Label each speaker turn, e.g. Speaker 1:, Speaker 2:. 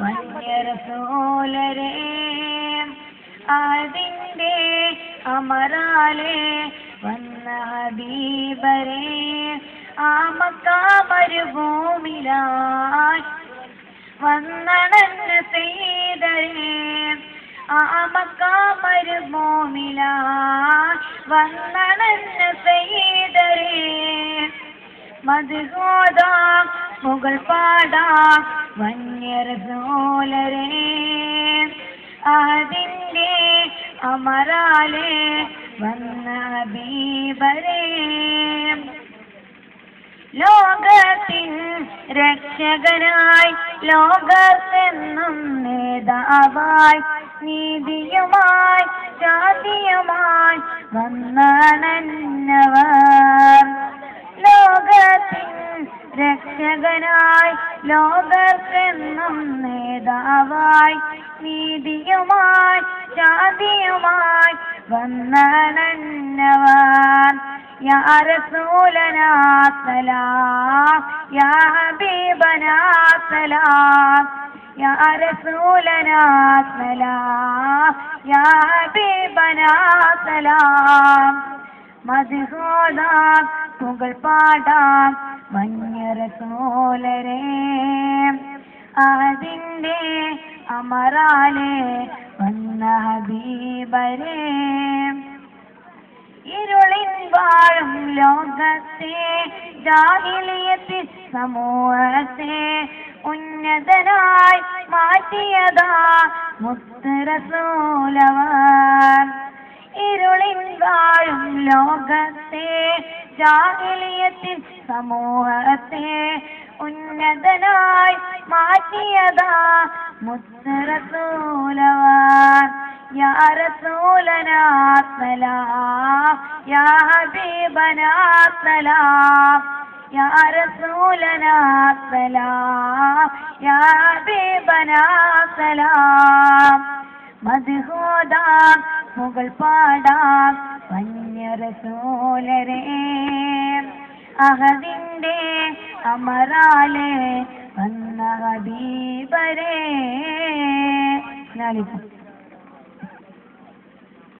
Speaker 1: വന്യരസോലരേ അതിന്റെ അമറാലെ വന്ന ഹബീബരെ ആ മക്ക വന്നണന്ന് ചെയ്തരേ ആ മക്ക വന്നണന്ന് വന്നണന്ന ചെയ്തരേ മധുഗോദാം മുകൾ പാടാം ജോലരെ അതിന്റെ അമരാലെ വന്ന ഹബീബരേ ലോകത്തിൻ രക്ഷകനായി ലോകത്തെന്നും നേതാവായി നീതിയുമായി ജാതിയുമായി വന്നണന്നവർ. രക്ഷകനായി ലോകത്തെന്നും നേതാവായി നീതിയുമായി ശാന്തിയുമായി വന്നനന്നവാൻ. യാരസൂലനാസലാം യാ ഹബീബനാസലാം യാരസൂലനാസലാം യാ ഹബീബനാസലാം മധുഹോദാം പുകൾ പാടാം മഞ്ഞരസോലരേ അതിന്റെ അമറാലെ വന്ന ഹബീബരെ. ഇരുളിൻ വാഴും ലോകത്തെ ജാഹിലിയത്തി സമൂഹത്തെ ഉന്നതനായി മാറ്റിയതാ മുത്തരസൂലവാൻ. ഇരുളിൻ വാഴും ലോകത്തെ ജാഹിലിയത്തിൽ സമൂഹത്തെ ഉന്നതനായി മാറ്റിയതാ മുത്തറസൂലവാൻ. യാറസൂലനാത്തലാം യാ മധുഹോദാം മുകൾ പാടാം പഞ്ഞ അഹദിന്റെ അമറാലെ വന്ന ഹബീബരേ. നാലിപ്പം